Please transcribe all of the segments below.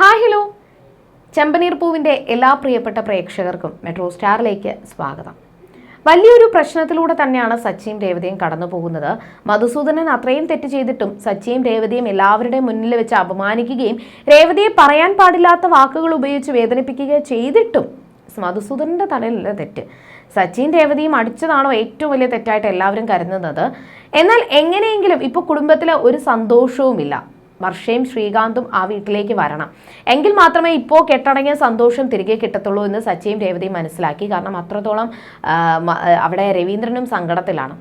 Hi hello. ചെമ്പനീർ പൂവിന്റെ എല്ലാ പ്രിയപ്പെട്ട പ്രേക്ഷകർക്കും മെട്രോ സ്റ്റാറിലേക്ക് സ്വാഗതം. വലിയൊരു പ്രശ്നത്തിലൂടെ തന്നെയാണ് സച്ചിയും രേവതിയും കടന്നു പോകുന്നത്. മധുസൂദനൻ അത്രയും തെറ്റ് ചെയ്തിട്ടും സച്ചിയും രേവതിയും എല്ലാവരുടെയും മുന്നിൽ വെച്ച് അപമാനിക്കുകയും രേവതിയെ പറയാൻ പാടില്ലാത്ത വാക്കുകൾ ഉപയോഗിച്ച് വേദനിപ്പിക്കുകയും ചെയ്തിട്ടും മധുസൂദനന്റെ തലയിലല്ല തെറ്റ്. സച്ചിൻ രേവതിയും അടിച്ചതാണോ ഏറ്റവും വലിയ തെറ്റായിട്ട് എല്ലാവരും കരുതുന്നത്? എന്നാൽ എങ്ങനെയെങ്കിലും ഇപ്പോൾ കുടുംബത്തിൽ ഒരു സന്തോഷവുമില്ല. വർഷയും ശ്രീകാന്തും ആ വീട്ടിലേക്ക് വരണം. എങ്കിൽ മാത്രമേ ഇപ്പോൾ കെട്ടടങ്ങിയ സന്തോഷം തിരികെ കിട്ടത്തുള്ളൂ എന്ന് സച്ചിയും രേവതിയും മനസ്സിലാക്കി. കാരണം അത്രത്തോളം അവിടെ രവീന്ദ്രനും സങ്കടത്തിലാണ്.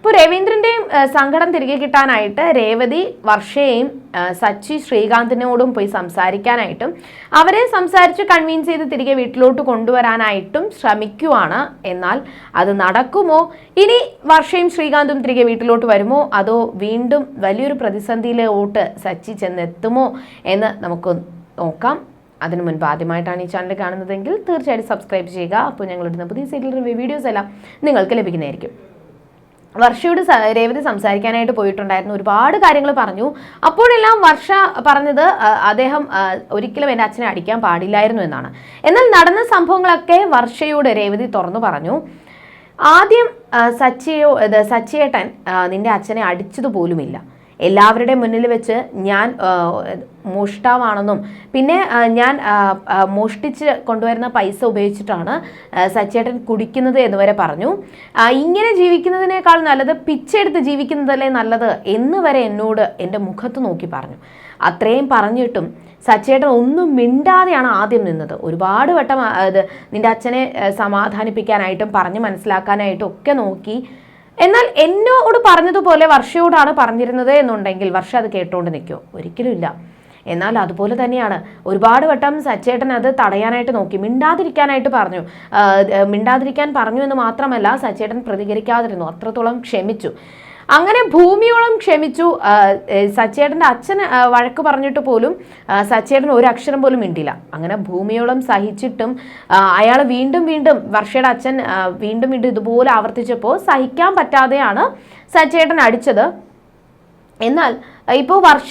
അപ്പോൾ രവീന്ദ്രന്റെയും സങ്കടം തിരികെ കിട്ടാനായിട്ട് രേവതി വർഷയെയും സച്ചി ശ്രീകാന്തിനോടും പോയി സംസാരിക്കാനായിട്ടും അവരെ സംസാരിച്ച് കൺവീൻസ് ചെയ്ത് തിരികെ വീട്ടിലോട്ട് കൊണ്ടുവരാനായിട്ടും ശ്രമിക്കുവാണ്. എന്നാൽ അത് നടക്കുമോ? ഇനി വർഷയും ശ്രീകാന്തും തിരികെ വീട്ടിലോട്ട് വരുമോ? അതോ വീണ്ടും വലിയൊരു പ്രതിസന്ധിയിലോട്ട് സച്ചി ചെന്നെത്തുമോ എന്ന് നമുക്ക് നോക്കാം. അതിനു മുൻപ് ആദ്യമായിട്ടാണ് ഈ ചാനൽ കാണുന്നതെങ്കിൽ തീർച്ചയായിട്ടും സബ്സ്ക്രൈബ് ചെയ്യുക. അപ്പോൾ ഞങ്ങളിടുന്ന പുതിയ സീരിയൽ റിവ്യൂ വീഡിയോസ് എല്ലാം നിങ്ങൾക്ക് ലഭിക്കുന്നതായിരിക്കും. വർഷയോട് രേവതി സംസാരിക്കാനായിട്ട് പോയിട്ടുണ്ടായിരുന്നു. ഒരുപാട് കാര്യങ്ങൾ പറഞ്ഞു. അപ്പോഴെല്ലാം വർഷ പറഞ്ഞത് അദ്ദേഹം ഒരിക്കലും എന്റെ അച്ഛനെ അടിക്കാൻ പാടില്ലായിരുന്നു എന്നാണ്. എന്നാൽ നടന്ന സംഭവങ്ങളൊക്കെ വർഷയോട് രേവതി തുറന്നു പറഞ്ഞു. ആദ്യം സച്ചിയോ സച്ചിയേട്ടൻ നിന്റെ അച്ഛനെ അടിച്ചതുപോലുമില്ല എല്ലാവരുടെയും മുന്നിൽ വെച്ച് ഞാൻ മോഷ്ടാവാണെന്നും. പിന്നെ ഞാൻ മോഷ്ടിച്ച് കൊണ്ടുവരുന്ന പൈസ ഉപയോഗിച്ചിട്ടാണ് സച്ചേട്ടൻ കുടിക്കുന്നത് എന്ന് വരെ പറഞ്ഞു. ഇങ്ങനെ ജീവിക്കുന്നതിനേക്കാൾ നല്ലത് പിച്ചെടുത്ത് ജീവിക്കുന്നതല്ലേ നല്ലത് എന്ന് വരെ എന്നോട് എന്റെ മുഖത്ത് നോക്കി പറഞ്ഞു. അത്രയും പറഞ്ഞിട്ടും സച്ചേട്ടൻ ഒന്നും മിണ്ടാതെയാണ് ആദ്യം നിന്നത്. ഒരുപാട് വട്ടം അത് നിന്റെ അച്ഛനെ സമാധാനിപ്പിക്കാനായിട്ടും പറഞ്ഞ് മനസ്സിലാക്കാനായിട്ടും ഒക്കെ നോക്കി. എന്നാൽ എന്നോട് പറഞ്ഞതുപോലെ വർഷയോടാണ് പറഞ്ഞിരുന്നത് എന്നുണ്ടെങ്കിൽ വർഷ അത് കേട്ടുകൊണ്ട് നിൽക്കുമോ ഒരിക്കലും ഇല്ല. എന്നാൽ അതുപോലെ തന്നെയാണ്. ഒരുപാട് വട്ടം സച്ചേട്ടൻ അത് തടയാനായിട്ട് നോക്കി. മിണ്ടാതിരിക്കാനായിട്ട് പറഞ്ഞു. മിണ്ടാതിരിക്കാൻ പറഞ്ഞു എന്ന് മാത്രമല്ല സച്ചേട്ടൻ പ്രതികരിക്കാതിരുന്നു. അത്രത്തോളം ക്ഷമിച്ചു. അങ്ങനെ ഭൂമിയോളം ക്ഷമിച്ചു. സച്ചേട്ടന്റെ അച്ഛൻ വഴക്ക് പറഞ്ഞിട്ട് പോലും സച്ചേട്ടൻ ഒരു അക്ഷരം പോലും മിണ്ടില്ല അങ്ങനെ ഭൂമിയോളം സഹിച്ചിട്ടും അയാൾ വീണ്ടും വീണ്ടും വർഷയുടെ അച്ഛൻ വീണ്ടും വീണ്ടും ഇതുപോലെ ആവർത്തിച്ചപ്പോൾ സഹിക്കാൻ പറ്റാതെയാണ് സച്ചേട്ടൻ അടിച്ചത്. എന്നാൽ ഇപ്പോൾ വർഷ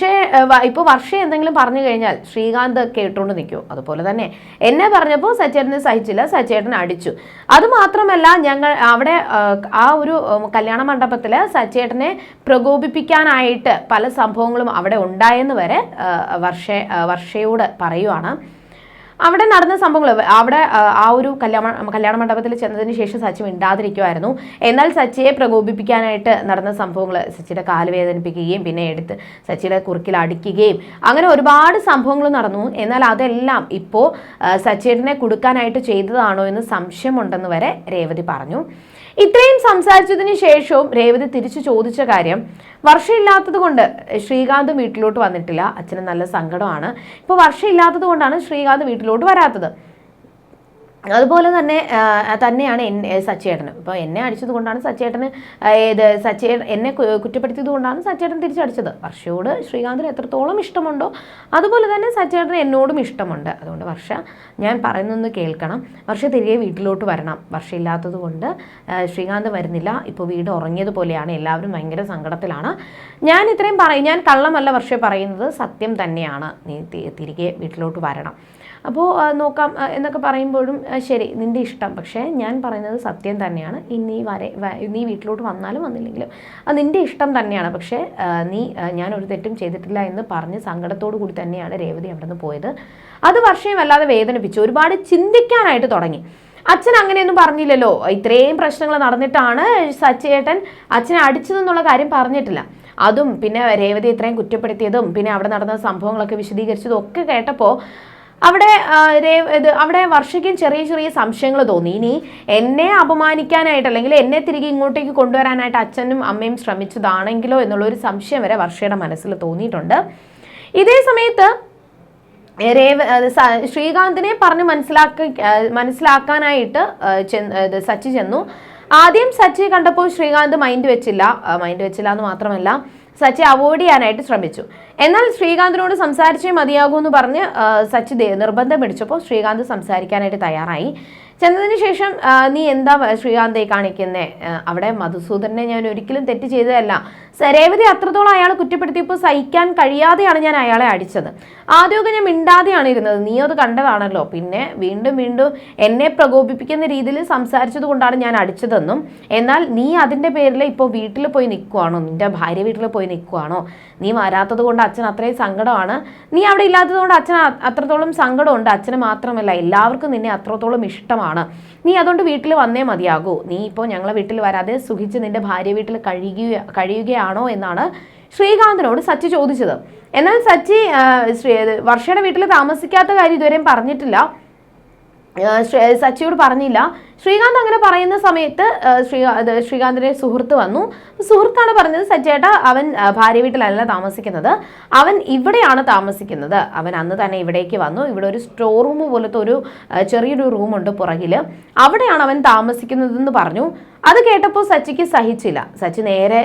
ഇപ്പോൾ വർഷ എന്തെങ്കിലും പറഞ്ഞു കഴിഞ്ഞാൽ ശ്രീകാന്ത് കേട്ടുകൊണ്ട് നിൽക്കും. അതുപോലെ തന്നെ എന്നെ പറഞ്ഞപ്പോൾ സച്ചേട്ടനെ സഹിച്ചില്ല സച്ചേട്ടൻ അടിച്ചു. അതുമാത്രമല്ല ഞങ്ങൾ അവിടെ ആ, ഒരു കല്യാണ മണ്ഡപത്തിൽ സച്ചേട്ടനെ പ്രകോപിപ്പിക്കാനായിട്ട് പല സംഭവങ്ങളും അവിടെ ഉണ്ടായെന്ന് വരെ വർഷ വർഷയോട് പറയുവാണ്. അവിടെ നടന്ന സംഭവങ്ങൾ അവിടെ ആ, ഒരു കല്യാണ കല്യാണ മണ്ഡപത്തിൽ ചെന്നതിന് ശേഷം സച്ചി മിണ്ടാതിരിക്കുമായിരുന്നു എന്നാൽ സച്ചിയെ പ്രകോപിപ്പിക്കാനായിട്ട് നടന്ന സംഭവങ്ങൾ സച്ചിയുടെ കാൽ വേദനിപ്പിക്കുകയും പിന്നെ എടുത്ത് സച്ചിയുടെ കുറുക്കിൽ അടിക്കുകയും അങ്ങനെ ഒരുപാട് സംഭവങ്ങൾ നടന്നു. എന്നാൽ അതെല്ലാം ഇപ്പോൾ സച്ചേട്ടനെ കൊടുക്കാനായിട്ട് ചെയ്തതാണോ എന്ന് സംശയമുണ്ടെന്ന് വരെ രേവതി പറഞ്ഞു. ഇത്രയും സംസാരിച്ചതിന് ശേഷവും രേവതി തിരിച്ചു ചോദിച്ച കാര്യം വർഷമില്ലാത്തത് കൊണ്ട് ശ്രീകാന്ത് വീട്ടിലോട്ട് വന്നിട്ടില്ല. അച്ഛന് നല്ല സങ്കടമാണ്. ഇപ്പോൾ വർഷമില്ലാത്തത് കൊണ്ടാണ് ശ്രീകാന്ത് വീട്ടിലോട്ട് വരാത്തത്. അതുപോലെ തന്നെ തന്നെയാണ് എന്നെ സച്ചേട്ടന്. ഇപ്പോൾ എന്നെ അടിച്ചത് കൊണ്ടാണ് സച്ചേട്ടന് ഇത് സച്ചേ എന്നെ കുറ്റപ്പെടുത്തിയത് കൊണ്ടാണ് സച്ചേട്ടൻ തിരിച്ചടിച്ചത്. വർഷയോട് ശ്രീകാന്തിന് എത്രത്തോളം ഇഷ്ടമുണ്ടോ അതുപോലെ തന്നെ സച്ചേട്ടന് എന്നോടും ഇഷ്ടമുണ്ട്. അതുകൊണ്ട് വർഷ ഞാൻ പറയുന്നൊന്ന് കേൾക്കണം. വർഷ തിരികെ വീട്ടിലോട്ട് വരണം. വർഷ ഇല്ലാത്തത് കൊണ്ട് ശ്രീകാന്ത് വരുന്നില്ല. ഇപ്പോൾ വീട് ഉറങ്ങിയതുപോലെയാണ് എല്ലാവരും ഭയങ്കര സങ്കടത്തിലാണ്. ഞാൻ ഇത്രയും പറയും ഞാൻ കള്ളമല്ല വർഷ പറയുന്നത്. സത്യം തന്നെയാണ്. നീ തിരികെ വീട്ടിലോട്ട് വരണം. അപ്പോൾ നോക്കാം. എന്നൊക്കെ പറയുമ്പോഴും ശരി നിന്റെ ഇഷ്ടം. പക്ഷേ ഞാൻ പറയുന്നത് സത്യം തന്നെയാണ്. ഇനി വരെ നീ വീട്ടിലോട്ട് വന്നാലും വന്നില്ലെങ്കിലും. അത് നിന്റെ ഇഷ്ടം തന്നെയാണ്. പക്ഷേ നീ ഞാൻ ഒരു തെറ്റും ചെയ്തിട്ടില്ല എന്ന് പറഞ്ഞ് സങ്കടത്തോടു കൂടി തന്നെയാണ് രേവതി അവിടെ നിന്ന് പോയത്. അത് വർഷയും വല്ലാതെ വേദനിപ്പിച്ചു. ഒരുപാട് ചിന്തിക്കാനായിട്ട് തുടങ്ങി. അച്ഛൻ അങ്ങനെയൊന്നും പറഞ്ഞില്ലല്ലോ. ഇത്രയും പ്രശ്നങ്ങൾ നടന്നിട്ടാണ് സച്ചേട്ടൻ അച്ഛനെ അടിച്ചതെന്നുള്ള കാര്യം പറഞ്ഞിട്ടില്ല. അതും പിന്നെ രേവതി ഇത്രയും കുറ്റപ്പെടുത്തിയതും പിന്നെ അവിടെ നടന്ന സംഭവങ്ങളൊക്കെ വിശദീകരിച്ചതും ഒക്കെ കേട്ടപ്പോൾ അവിടെ ഇത് അവിടെ വർഷയ്ക്കും ചെറിയ ചെറിയ സംശയങ്ങൾ തോന്നി. ഇനി എന്നെ അപമാനിക്കാനായിട്ട് അല്ലെങ്കിൽ എന്നെ തിരികെ ഇങ്ങോട്ടേക്ക് കൊണ്ടുവരാനായിട്ട് അച്ഛനും അമ്മയും ശ്രമിച്ചതാണെങ്കിലോ എന്നുള്ളൊരു സംശയം വരെ വർഷയുടെ മനസ്സിൽ തോന്നിയിട്ടുണ്ട്. ഇതേ സമയത്ത് രേവ ശ്രീകാന്തിനെ പറഞ്ഞ് മനസ്സിലാക്കി മനസ്സിലാക്കാനായിട്ട് സച്ചി ചെന്നു. ആദ്യം സച്ചി കണ്ടപ്പോൾ ശ്രീകാന്ത് മൈൻഡ് വെച്ചില്ല. മൈൻഡ് വെച്ചില്ല എന്ന് മാത്രമല്ല സച്ചി അവോയ്ഡ് ചെയ്യാനായിട്ട് ശ്രമിച്ചു. എന്നാൽ ശ്രീകാന്തിനോട് സംസാരിച്ചേ മതിയാകൂ എന്ന് പറഞ്ഞ് സച്ചി നിർബന്ധം പിടിച്ചപ്പോൾ ശ്രീകാന്ത് സംസാരിക്കാനായിട്ട് തയ്യാറായി. ചെന്നതിന് ശേഷം നീ എന്താ ശ്രീകാന്തയെ ശ്രീകാന്തേ കാണിക്കുന്നേ അവിടെ മധുസൂദനെ ഞാൻ ഒരിക്കലും തെറ്റ് ചെയ്തതല്ല. രേവതി അത്രത്തോളം അയാൾ കുറ്റപ്പെടുത്തിയപ്പോൾ സഹിക്കാൻ കഴിയാതെയാണ് ഞാൻ അയാളെ അടിച്ചത്. ആദ്യമൊക്കെ ഞാൻ മിണ്ടാതെയാണ് ഇരുന്നത്. നീ അത് കണ്ടതാണല്ലോ. പിന്നെ വീണ്ടും വീണ്ടും എന്നെ പ്രകോപിപ്പിക്കുന്ന രീതിയിൽ സംസാരിച്ചത് കൊണ്ടാണ് ഞാൻ അടിച്ചതെന്നും എന്നാൽ നീ അതിന്റെ പേരിൽ ഇപ്പോൾ വീട്ടിൽ പോയി നിൽക്കുവാണോ? നിന്റെ ഭാര്യ വീട്ടിൽ പോയി നിൽക്കുവാണോ? നീ വരാത്തത് കൊണ്ട് അച്ഛൻ അത്രയും സങ്കടമാണ്. നീ അവിടെ ഇല്ലാത്തത് കൊണ്ട് അച്ഛൻ അത്രത്തോളം സങ്കടമുണ്ട്. അച്ഛന് മാത്രമല്ല എല്ലാവർക്കും നിന്നെ അത്രത്തോളം ഇഷ്ടമാണ്. നീ അതുകൊണ്ട് വീട്ടിൽ വന്നേ മതിയാകൂ. നീ ഇപ്പോൾ ഞങ്ങളെ വീട്ടിൽ വരാതെ സുഖിച്ച് നിന്റെ ഭാര്യ വീട്ടിൽ കഴിയുക കഴിയുകയാണോ എന്നാണ് ശ്രീകാന്തിനോട് സച്ചി ചോദിച്ചത്. എന്നാൽ സച്ചി വർഷയുടെ വീട്ടിൽ താമസിക്കാത്ത കാര്യം ഇതുവരെയും പറഞ്ഞിട്ടില്ല. സച്ചിയോട് പറഞ്ഞില്ല. ശ്രീകാന്ത് അങ്ങനെ പറയുന്ന സമയത്ത് ശ്രീ ശ്രീകാന്തിന്റെ സുഹൃത്ത് വന്നു. സുഹൃത്താണ് പറഞ്ഞത് സജ്ജേട്ട അവൻ ഭാര്യ വീട്ടിലല്ല താമസിക്കുന്നത്. അവൻ ഇവിടെയാണ് താമസിക്കുന്നത്. അവൻ അന്ന് തന്നെ ഇവിടേക്ക് വന്നു. ഇവിടെ ഒരു സ്റ്റോർ റൂം പോലത്തെ ഒരു ചെറിയൊരു റൂമുണ്ട് പുറകിൽ അവിടെയാണ് അവൻ താമസിക്കുന്നതെന്ന് പറഞ്ഞു. അത് കേട്ടപ്പോൾ സച്ചിക്ക് സഹിച്ചില്ല. സച്ചി നേരെ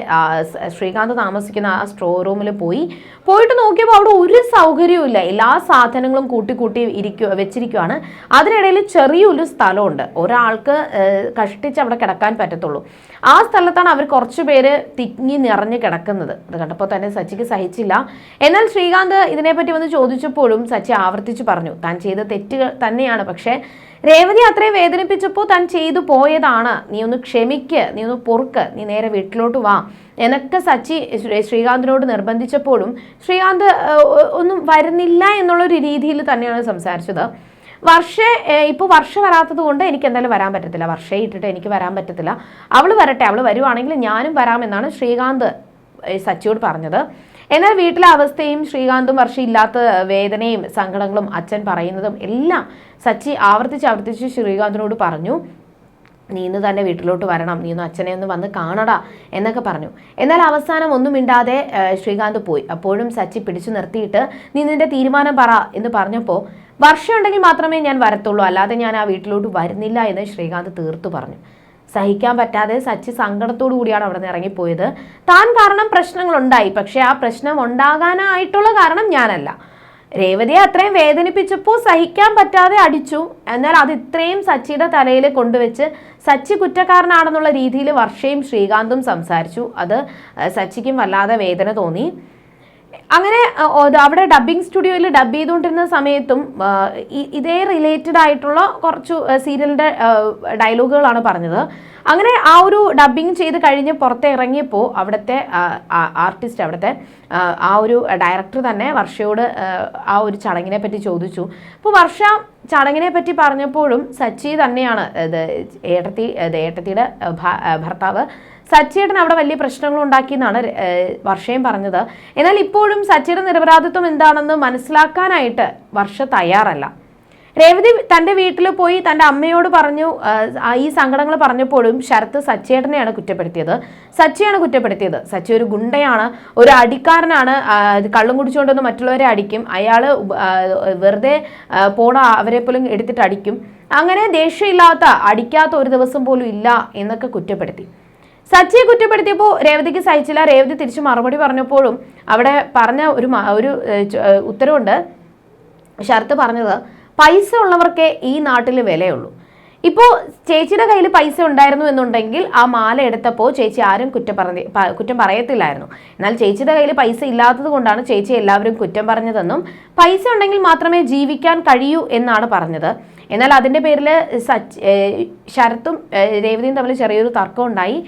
ശ്രീകാന്ത് താമസിക്കുന്ന ആ സ്റ്റോർ റൂമിൽ പോയി. പോയിട്ട് നോക്കിയപ്പോൾ അവിടെ ഒരു സൗകര്യവും ഇല്ല. എല്ലാ സാധനങ്ങളും കൂട്ടി കൂട്ടി ഇരിക്കുക വെച്ചിരിക്കുവാണ്. അതിനിടയിൽ ചെറിയൊരു സ്ഥലമുണ്ട്. ഒരാൾക്ക് ഏഹ്, കഷ്ടിച്ച് അവിടെ കിടക്കാൻ പറ്റത്തുള്ളൂ. ആ സ്ഥലത്താണ് അവർ കുറച്ച് പേര് തിങ്ങി നിറഞ്ഞ് കിടക്കുന്നത്. അത് കണ്ടപ്പോൾ തന്നെ സച്ചിക്ക് സഹിച്ചില്ല. എന്നാൽ ശ്രീകാന്ത് ഇതിനെപ്പറ്റി വന്ന് ചോദിച്ചപ്പോഴും സച്ചി ആവർത്തിച്ച് പറഞ്ഞു താൻ ചെയ്ത തെറ്റുകൾ തന്നെയാണ്. പക്ഷേ രേവതി അത്രയും വേദനിപ്പിച്ചപ്പോൾ താൻ ചെയ്തു പോയതാണ്. നീ ഒന്ന് ക്ഷമിക്ക് നീ ഒന്ന് പൊറുക്ക് നീ നേരെ വീട്ടിലോട്ട് വാ. എന്നൊക്കെ സച്ചി ശ്രീ- ശ്രീകാന്തിനോട് നിർബന്ധിച്ചപ്പോഴും ശ്രീകാന്ത് ഒന്നും വരുന്നില്ല എന്നുള്ളൊരു രീതിയിൽ തന്നെയാണ് സംസാരിച്ചത്. വർഷ ഇപ്പോൾ വർഷ വരാത്തത് കൊണ്ട് എനിക്ക് എന്തായാലും വരാൻ പറ്റത്തില്ല. വർഷേ ഇട്ടിട്ട് എനിക്ക് വരാൻ പറ്റത്തില്ല. അവൾ വരട്ടെ അവൾ വരുവാണെങ്കിൽ ഞാനും വരാമെന്നാണ് ശ്രീകാന്ത് സച്ചിയോട് പറഞ്ഞത്. എന്നാൽ വീട്ടിലെ അവസ്ഥയും ശ്രീകാന്തും വർഷം ഇല്ലാത്ത വേദനയും സങ്കടങ്ങളും അച്ഛൻ പറയുന്നതും എല്ലാം സച്ചി ആവർത്തിച്ച് ആവർത്തിച്ച് ശ്രീകാന്തിനോട് പറഞ്ഞു. നീ ഇന്ന് തന്നെ വീട്ടിലോട്ട് വരണം. നീ ഒന്ന് അച്ഛനെ ഒന്ന് വന്ന് കാണടാ എന്നൊക്കെ പറഞ്ഞു. എന്നാൽ അവസാനം ഒന്നും മിണ്ടാതെ ശ്രീകാന്ത് പോയി. അപ്പോഴും സച്ചി പിടിച്ചു നിർത്തിയിട്ട് നീ നിന്റെ തീരുമാനം പറ എന്ന് പറഞ്ഞപ്പോൾ വർഷം ഉണ്ടെങ്കിൽ മാത്രമേ ഞാൻ വരത്തുള്ളൂ. അല്ലാതെ ഞാൻ ആ വീട്ടിലോട്ട് വരുന്നില്ല എന്ന് ശ്രീകാന്ത് തീർത്തു പറഞ്ഞു. സഹിക്കാൻ പറ്റാതെ സച്ചി സങ്കടത്തോടു കൂടിയാണ് അവിടെ നിന്ന് ഇറങ്ങിപ്പോയത്. താൻ കാരണം പ്രശ്നങ്ങളുണ്ടായി. പക്ഷെ ആ പ്രശ്നം ഉണ്ടാകാനായിട്ടുള്ള കാരണം ഞാനല്ല. രേവതിയെ അത്രയും വേദനിപ്പിച്ചപ്പോൾ സഹിക്കാൻ പറ്റാതെ അടിച്ചു. എന്നാൽ അത് ഇത്രയും സച്ചിയുടെ തലയിൽ കൊണ്ടുവച്ച് സച്ചി കുറ്റക്കാരനാണെന്നുള്ള രീതിയിൽ വർഷയും ശ്രീകാന്തും സംസാരിച്ചു. അത് സച്ചിക്കും വല്ലാതെ വേദന തോന്നി. അങ്ങനെ അവിടെ ഡബ്ബിംഗ് സ്റ്റുഡിയോയിൽ ഡബ് ചെയ്തുകൊണ്ടിരുന്ന സമയത്തും ഇതേ റിലേറ്റഡ് ആയിട്ടുള്ള കുറച്ച് സീരിയലിന്റെ ഡയലോഗുകളാണ് പറഞ്ഞത്. അങ്ങനെ ആ ഒരു ഡബ്ബിങ് ചെയ്ത് കഴിഞ്ഞ് പുറത്ത് ഇറങ്ങിയപ്പോൾ അവിടുത്തെ ആർട്ടിസ്റ്റ് അവിടുത്തെ ആ, ഒരു ഡയറക്ടർ തന്നെ വർഷയോട് ആ, ഒരു ചടങ്ങിനെ പറ്റി ചോദിച്ചു. അപ്പോൾ വർഷ ചടങ്ങിനെ പറ്റി പറഞ്ഞപ്പോഴും സച്ചി തന്നെയാണ് ഏട്ടത്തി ഏട്ടത്തിയുടെ ഭർത്താവ് സച്ചിയേട്ടൻ അവിടെ വലിയ പ്രശ്നങ്ങൾ ഉണ്ടാക്കിയെന്നാണ് വർഷയും പറഞ്ഞത്. എന്നാൽ ഇപ്പോഴും സച്ചിയുടെ നിരപരാധിത്വം എന്താണെന്ന് മനസ്സിലാക്കാനായിട്ട് വർഷ തയ്യാറല്ല. രേവതി തന്റെ വീട്ടിൽ പോയി തന്റെ അമ്മയോട് പറഞ്ഞു ഈ സങ്കടങ്ങൾ പറഞ്ഞപ്പോഴും ശരത്ത് സച്ചേട്ടനെയാണ് കുറ്റപ്പെടുത്തിയത്. സച്ചിയാണ് കുറ്റപ്പെടുത്തിയത്. സച്ചി ഒരു ഗുണ്ടയാണ് ഒരു അടിക്കാരനാണ്. കള്ളും കുടിച്ചുകൊണ്ടൊന്ന് മറ്റുള്ളവരെ അടിക്കും. അയാൾ വെറുതെ പോണ അവരെ പോലും എടുത്തിട്ട് അടിക്കും. അങ്ങനെ ദേഷ്യമില്ലാത്ത അടിക്കാത്ത ഒരു ദിവസം പോലും ഇല്ല എന്നൊക്കെ കുറ്റപ്പെടുത്തി. സച്ചിയെ കുറ്റപ്പെടുത്തിയപ്പോൾ രേവതിക്ക് സഹിച്ചില്ല. രേവതി തിരിച്ചു മറുപടി പറഞ്ഞപ്പോഴും അവിടെ പറഞ്ഞ ഒരു ഒരു ഉത്തരവുണ്ട്. ഷർത്ത് പറഞ്ഞത് പൈസ ഉള്ളവർക്കേ ഈ നാട്ടിൽ വിലയുള്ളൂ. ഇപ്പോൾ ചേച്ചിയുടെ കയ്യിൽ പൈസ ഉണ്ടായിരുന്നു എന്നുണ്ടെങ്കിൽ ആ മാല എടുത്തപ്പോൾ ചേച്ചി ആരും കുറ്റം പറഞ്ഞ കുറ്റം പറയത്തില്ലായിരുന്നു. എന്നാൽ ചേച്ചിയുടെ കയ്യിൽ പൈസ ഇല്ലാത്തത് കൊണ്ടാണ് ചേച്ചി എല്ലാവരും കുറ്റം പറഞ്ഞതെന്നും പൈസ ഉണ്ടെങ്കിൽ മാത്രമേ ജീവിക്കാൻ കഴിയൂ എന്നാണ് പറഞ്ഞത്. എന്നാൽ അതിന്റെ പേരിൽ സച്ച് ശരത്തും രേവതിയും തമ്മിൽ ചെറിയൊരു തർക്കം ഉണ്ടായി.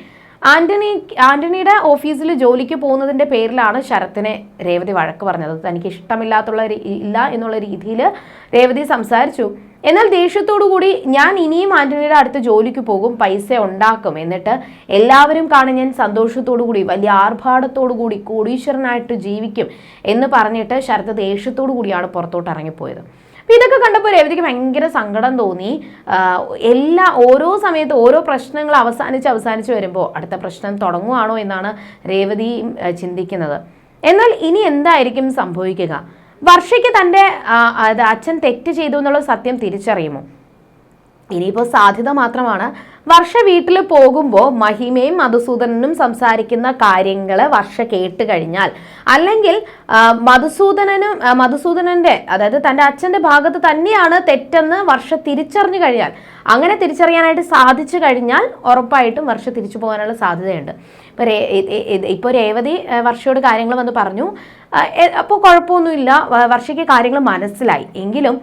ആന്റണി ആന്റണിയുടെ ഓഫീസിൽ ജോലിക്ക് പോകുന്നതിന്റെ പേരിലാണ് ശരത്തിനെ രേവതി വഴക്ക് പറഞ്ഞത്. തനിക്ക് ഇഷ്ടമില്ലാത്തുള്ള ഇല്ല എന്നുള്ള രീതിയിൽ രേവതി സംസാരിച്ചു. എന്നാൽ കൂടി ഞാൻ ഇനിയും ആന്റണിയുടെ അടുത്ത് ജോലിക്ക് പോകും പൈസ ഉണ്ടാക്കും എന്നിട്ട് എല്ലാവരും കാണാൻ ഞാൻ കൂടി വലിയ ആർഭാടത്തോടു കൂടി കോടീശ്വരനായിട്ട് ജീവിക്കും എന്ന് പറഞ്ഞിട്ട് ശരത് ദേഷ്യത്തോടു കൂടിയാണ് പുറത്തോട്ട് ഇറങ്ങിപ്പോയത്. അപ്പൊ ഇതൊക്കെ കണ്ടപ്പോൾ രേവതിക്ക് ഭയങ്കര സങ്കടം തോന്നി. എല്ലാ ഓരോ സമയത്ത് ഓരോ പ്രശ്നങ്ങൾ അവസാനിച്ച് അവസാനിച്ച് വരുമ്പോൾ അടുത്ത പ്രശ്നം തുടങ്ങുവാണോ എന്നാണ് രേവതി ചിന്തിക്കുന്നത്. എന്നാൽ ഇനി എന്തായിരിക്കും സംഭവിക്കുക? വർഷയ്ക്ക് തന്റെ അച്ഛൻ തെറ്റ് ചെയ്തു എന്നുള്ള സത്യം തിരിച്ചറിയുമോ? ഇനിയിപ്പോൾ സാധ്യത മാത്രമാണ് വർഷ വീട്ടിൽ പോകുമ്പോൾ മഹിമയും മധുസൂദനനും സംസാരിക്കുന്ന കാര്യങ്ങൾ വർഷ കേട്ട് കഴിഞ്ഞാൽ അല്ലെങ്കിൽ മധുസൂദനനും മധുസൂദനന്റെ അതായത് തന്റെ അച്ഛന്റെ ഭാഗത്ത് തന്നെയാണ് തെറ്റെന്ന് വർഷ തിരിച്ചറിഞ്ഞു കഴിഞ്ഞാൽ അങ്ങനെ തിരിച്ചറിയാനായിട്ട് സാധിച്ചു കഴിഞ്ഞാൽ ഉറപ്പായിട്ടും വർഷ തിരിച്ചു പോകാനുള്ള സാധ്യതയുണ്ട്. ഇപ്പോൾ ഇപ്പോൾ രേവതി വർഷയോട് കാര്യങ്ങൾ വന്ന് പറഞ്ഞു അപ്പോൾ കുഴപ്പമൊന്നുമില്ല. വർഷയ്ക്ക് കാര്യങ്ങൾ മനസ്സിലായി. എങ്കിലും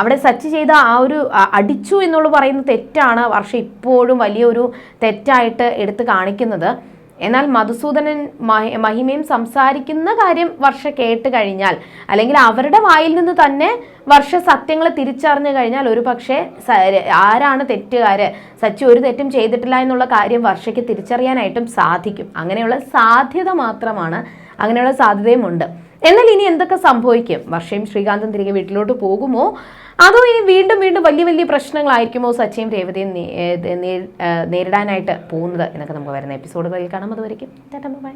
അവിടെ സച്ച് ചെയ്ത ആ ഒരു അടിച്ചു എന്നുള്ള പറയുന്ന തെറ്റാണ് വർഷ ഇപ്പോഴും വലിയൊരു തെറ്റായിട്ട് എടുത്ത് കാണിക്കുന്നത്. എന്നാൽ മധുസൂദനൻ മഹി- മഹിമയും സംസാരിക്കുന്ന കാര്യം വർഷ കേട്ട് കഴിഞ്ഞാൽ അല്ലെങ്കിൽ അവരുടെ വായിൽ നിന്ന് തന്നെ വർഷ സത്യങ്ങൾ തിരിച്ചറിഞ്ഞു കഴിഞ്ഞാൽ ഒരു പക്ഷേ ആരാണ് തെറ്റുകാര്? സച്ചി ഒരു തെറ്റും ചെയ്തിട്ടില്ല എന്നുള്ള കാര്യം വർഷയ്ക്ക് തിരിച്ചറിയാനായിട്ടും സാധിക്കും. അങ്ങനെയുള്ള സാധ്യത മാത്രമാണ് അങ്ങനെയുള്ള സാധ്യതയും ഉണ്ട് എന്നാൽ ഇനി എന്തൊക്കെ സംഭവിക്കും? വർഷയും ശ്രീകാന്തും തിരികെ വീട്ടിലോട്ട് പോകുമോ? അതോ ഇനി വീണ്ടും വീണ്ടും വലിയ വലിയ പ്രശ്നങ്ങളായിരിക്കുമോ സച്ചിയും രേവതിയും നേരിടാനായിട്ട് പോകുന്നത് എന്നൊക്കെ നമുക്ക് വരുന്ന എപ്പിസോഡുകളിൽ കാണാം. അതുവരെയും ബൈ.